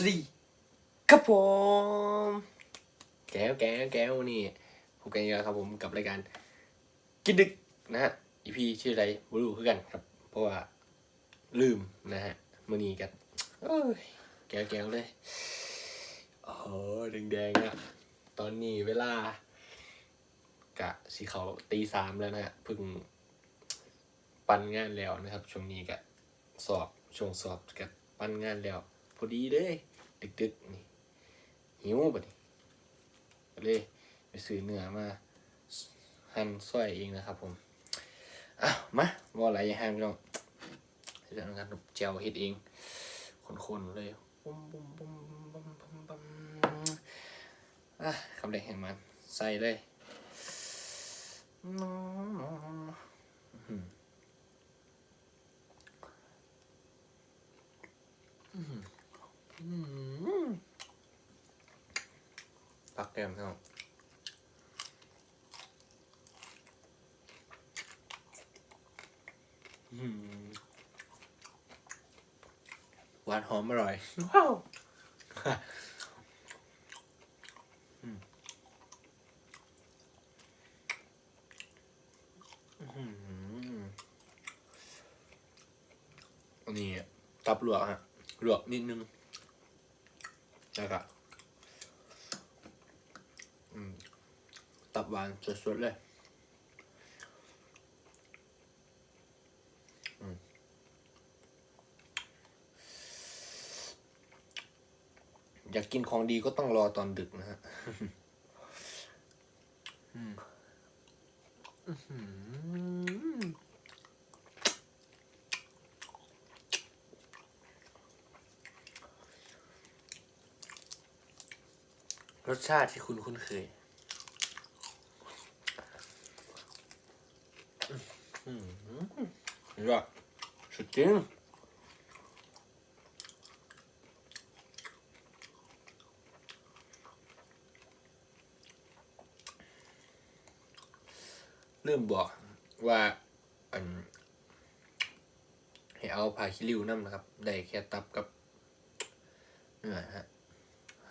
สวัสดีครับผมแก้วแก้วแก้วนี่พบกันอีกแล้วครับผมกับรายการ กินดึกนะฮะอีพีชื่ออะไรไม่รู้คือกันครับ เพราะว่าลืมนะฮะมื่อนี้กันแก้วแก้วเลยโอ้โหแดงๆอะตอนนี้เวลา กะสีเขาตีสามแล้วนะฮะเพิ่งปันงานแล้วนะครับช่วงนี้กะสอบช่วงสอบกะปันงานแล้วพอดีเลย ดึกๆนี่หิวปะนี่ก็เลยไปซื้อเนื้อมาหั่นซอยเองนะครับ ผมอะมาว่าอะไรอย่าห้ามพี่น้องเรื่องการเจียวเฮ็ดเองคนๆเลยบุ้มบุ้มบุ้มบุ้มบุ้มบุ้มอะคำแรกแห่งมันใส่เลยน้องอืมอืม ปักแก้มพี่น้องอืมหวานหอมอร่อย ว้าวอืมอื้อหืออันนี้ตับหลวกฮะหลวกนิดนึงแล้วก็อืม ตับหวานสดๆเลยอืมอยากกินของดีก็ต้องรอตอนดึกนะฮะอืมอื้อหือรสชาติที่คุณคุ้นเคย อืม ยอดสุดจริงเริ่มบอกว่าอันให้เอาพาคิริวน้ำนะครับ ได้แค่ตับกับเนื้อฮะ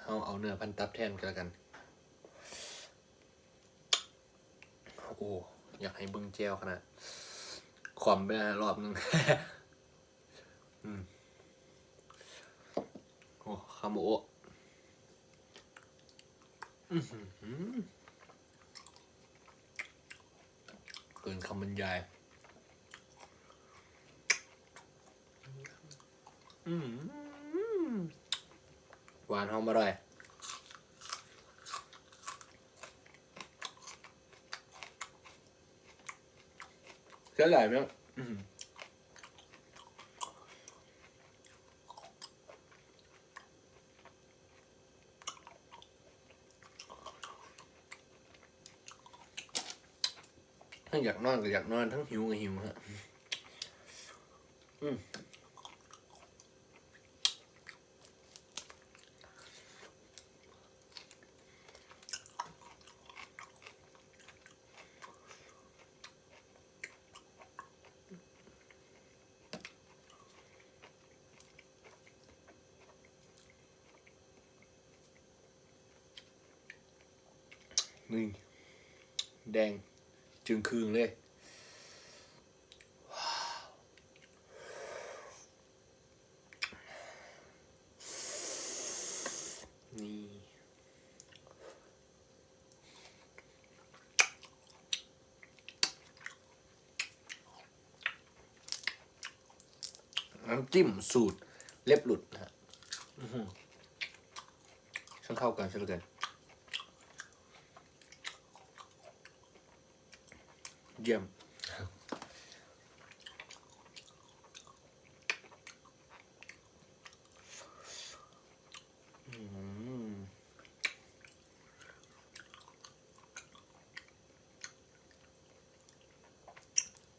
เอาเอาเนื้อพันตับแทนกันแล้วกัน โอ้ อยากให้เบิ้งเจลขนาด ความไปรอบนึงโอ้คาโม้เกินคำบรรยาย หวานหอมอร่อย เสียดายไหมอะอืมทั้งอยากนอนก็อยากนอนทั้งหิวก็หิวฮะ อืม นี่แดงจึงคืงเลยนี่น้ำจิ้มสูตรเล็บหลุดนะฮะอื้อหือช่างเข้ากันใช่เหลือเกิน ยี่ยม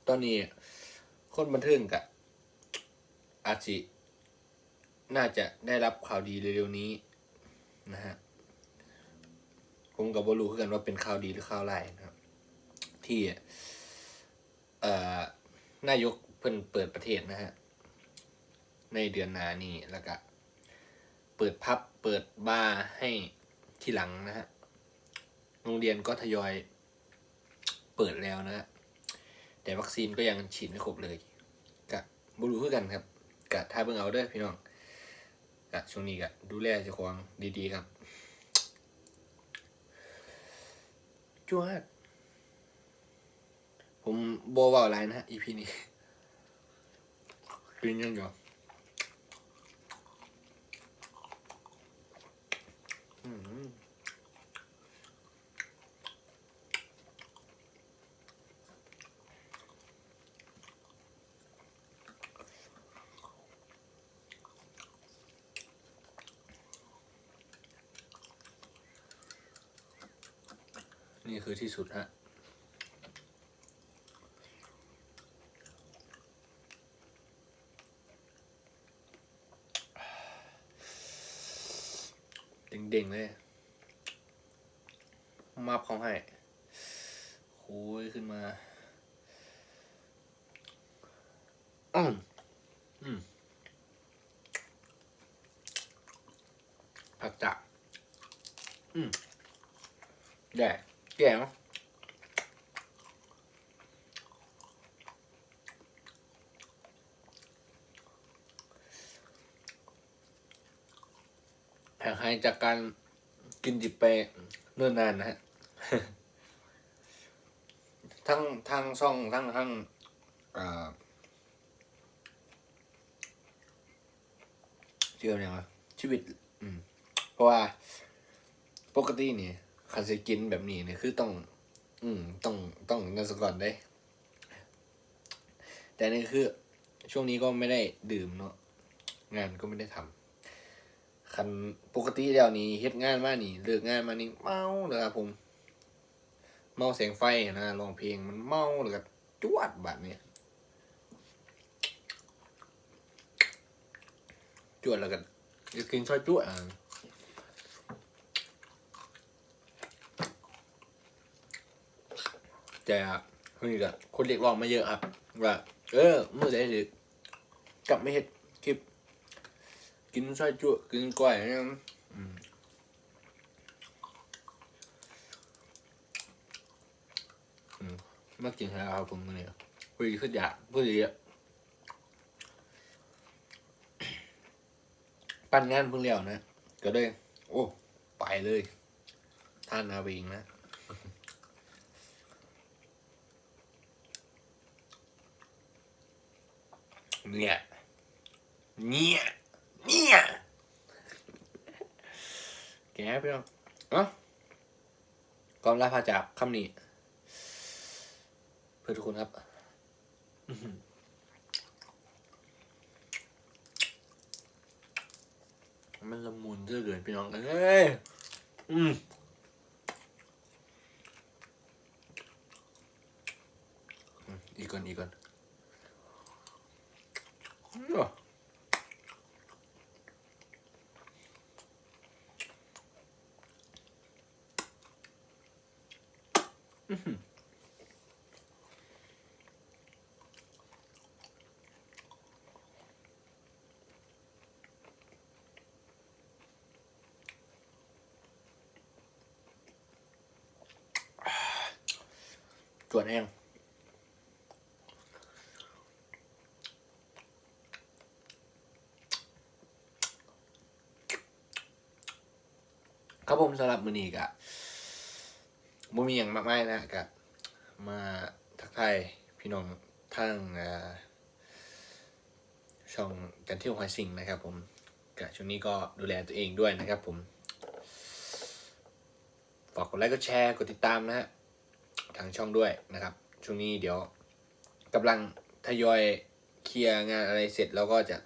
ตอนนี้ คนบันเทิงกะอาจิน่าจะได้รับข่าวดีเร็วๆนี้ นะฮะ ผมกับบรูคือกันว่าเป็นข่าวดีหรือข่าวร้ายนะครับ ที่ เอ่อนายกเพิ่นเปิดประเทศนะฮะ ในเดือนหน้านี้แล้วก็เปิดพับเปิดบาร์ให้ที่หลังนะฮะ โรงเรียนก็ทยอยเปิดแล้วนะฮะ แต่วัคซีนก็ยังฉีดไม่ครบเลยกะบรูคือกันครับกะถ้าเบิ่งเอาเด้อพี่น้องกะช่วงนี้กะดูแลเจ้าของดีๆครับจวด ผมโบว่าอะไรนะฮะ EP นี้กินยังอยู่อืมนี่คือที่สุดฮะ เด่งๆเลยมาบเขาให้โอ้ยขึ้นมาอืมอืมผักจักอืมแย่แย่เนาะ ห่างหายจากการกินดิบไปเนิ่นนานนะฮะ ทั้งทั้งช่องทั้งทั้งเชื่อเนี่ยงวะชีวิต อืม เพราะว่าปกตินี่คันจะกินแบบนี้เนี่ยคือต้อง อืม ต้องต้องนั่นซะก่อนได้ แต่นี่คือ ช่วงนี้ก็ไม่ได้ดื่มเนาะงานก็ไม่ได้ทำ คันปกติแล้วนี่เฮ็ดงานมานี่เลิกงานมานี่เมาเลยครับผม เมาแสงไฟนะร้องเพลงมันเมาเลยก็จวดแบบนี้จวดแล้วก็จะกินซอยจวดอะแต่เฮ้ก็คนเรียกร้องมาเยอะครับว่าเออเมื่อไหร่จะกลับไม่เห็ดคลิป กินซอยจุกินกล้วยเนี่ยมากินแล้วครับผมเนี่ยพูดดีขึ้นอยากพูดดีอะปั้นงานเพิ่งเลี้ยวนะ ก็เลยโอ้ ไปเลย ท่านนาวิงนะเนี่ยเนี่ย เนี่ยแกพี่น้องเอ้าก่อนลาพาจากคำนี้ เพื่อทุกคนครับมันละมุนเยอเกินพี่น้องเอ้ย อืมอืมอีกก่อนอีกก่อน จวดแห้งครับผมสำหรับมือนี้กะ บ่มีอย่างมากมายนะกะมาทักทายพี่น้องทางช่องกันเที่ยวหอยสิงนะครับ ผมกะช่วงนี้ก็ดูแลตัวเองด้วยนะครับ ผมฝากกดไลค์กดแชร์กดติดตามนะฮะทางช่องด้วยนะครับ ช่วงนี้เดี๋ยวกำลังทยอยเคลียร์งานอะไรเสร็จแล้วก็จะ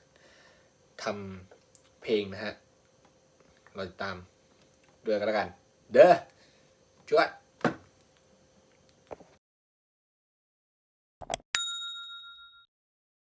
ทำเพลงนะฮะราติดตามด้วยกันแล้วกัน เด้อจวด